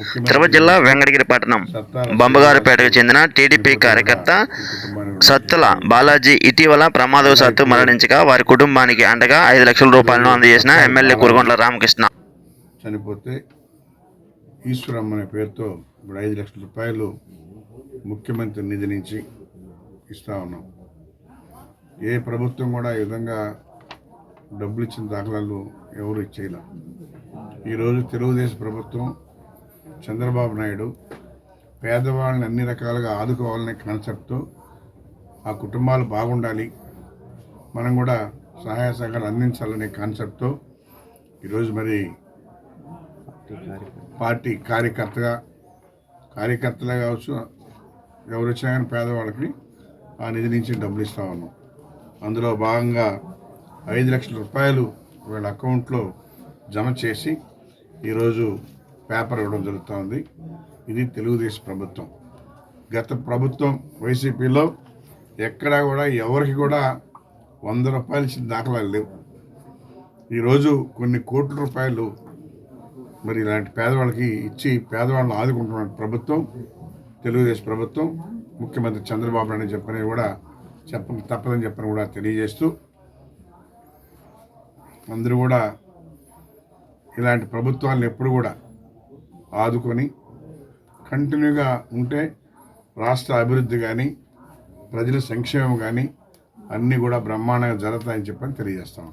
తిరుపతి జిల్లా వెంకటగిరి పట్టణం బొమ్మగారిపేటకు చెందిన టీడీపీ కార్యకర్త సత్తుల బాలాజీ ఇటీవల ప్రమాదవశాత్తు మరణించగా వారి కుటుంబానికి అండగా ఐదు లక్షల రూపాయలను అందజేసిన ఎమ్మెల్యే కురుగొండ్ల రామకృష్ణ. చనిపోతే ఈశ్వరమ్మ అనే పేరుతో ఇప్పుడు ఐదు లక్షల రూపాయలు ముఖ్యమంత్రి నిధి నుంచి ఇస్తా ఉన్నాం. ఏ ప్రభుత్వం కూడా ఈ విధంగా డబ్బులు ఇచ్చిన దాఖలాలు ఎవరు ఇచ్చేయలే ఈరోజు తెలుగుదేశం ప్రభుత్వం చంద్రబాబు నాయుడు పేదవాళ్ళని అన్ని రకాలుగా ఆదుకోవాలనే కాన్సెప్ట్తో ఆ కుటుంబాలు బాగుండాలి మనం కూడా సహాయ సహకారం అందించాలనే కాన్సెప్ట్తో ఈరోజు మరి పార్టీ కార్యకర్తగా కార్యకర్తలే కావచ్చు ఎవరు వచ్చినా కానీ పేదవాళ్ళకి ఆ నిధి నుంచి డబ్బులు ఇస్తా ఉన్నాం. అందులో భాగంగా ఐదు లక్షల రూపాయలు వీళ్ళ అకౌంట్లో జమ చేసి ఈరోజు పేపర్ ఇవ్వడం జరుగుతుంది. ఇది తెలుగుదేశం ప్రభుత్వం. గత ప్రభుత్వం వైసీపీలో ఎక్కడా కూడా ఎవరికి కూడా వంద రూపాయలు ఇచ్చిన దాఖలాలు లేవు. ఈరోజు కొన్ని కోట్ల రూపాయలు మరి ఇలాంటి పేదవాళ్ళకి ఇచ్చి పేదవాళ్ళని ఆదుకుంటున్న ప్రభుత్వం తెలుగుదేశం ప్రభుత్వం ముఖ్యమంత్రి చంద్రబాబు నాయుడు చెప్పని కూడా చెప్ప తప్పదని చెప్పని కూడా తెలియజేస్తూ అందరూ కూడా ఇలాంటి ప్రభుత్వాలను ఎప్పుడు కూడా ఆదుకొని కంటిన్యూగా ఉంటే రాష్ట్ర అభివృద్ధి కానీ ప్రజల సంక్షేమం కానీ అన్నీ కూడా బ్రహ్మాండంగా జరుగుతాయని చెప్పని తెలియజేస్తాం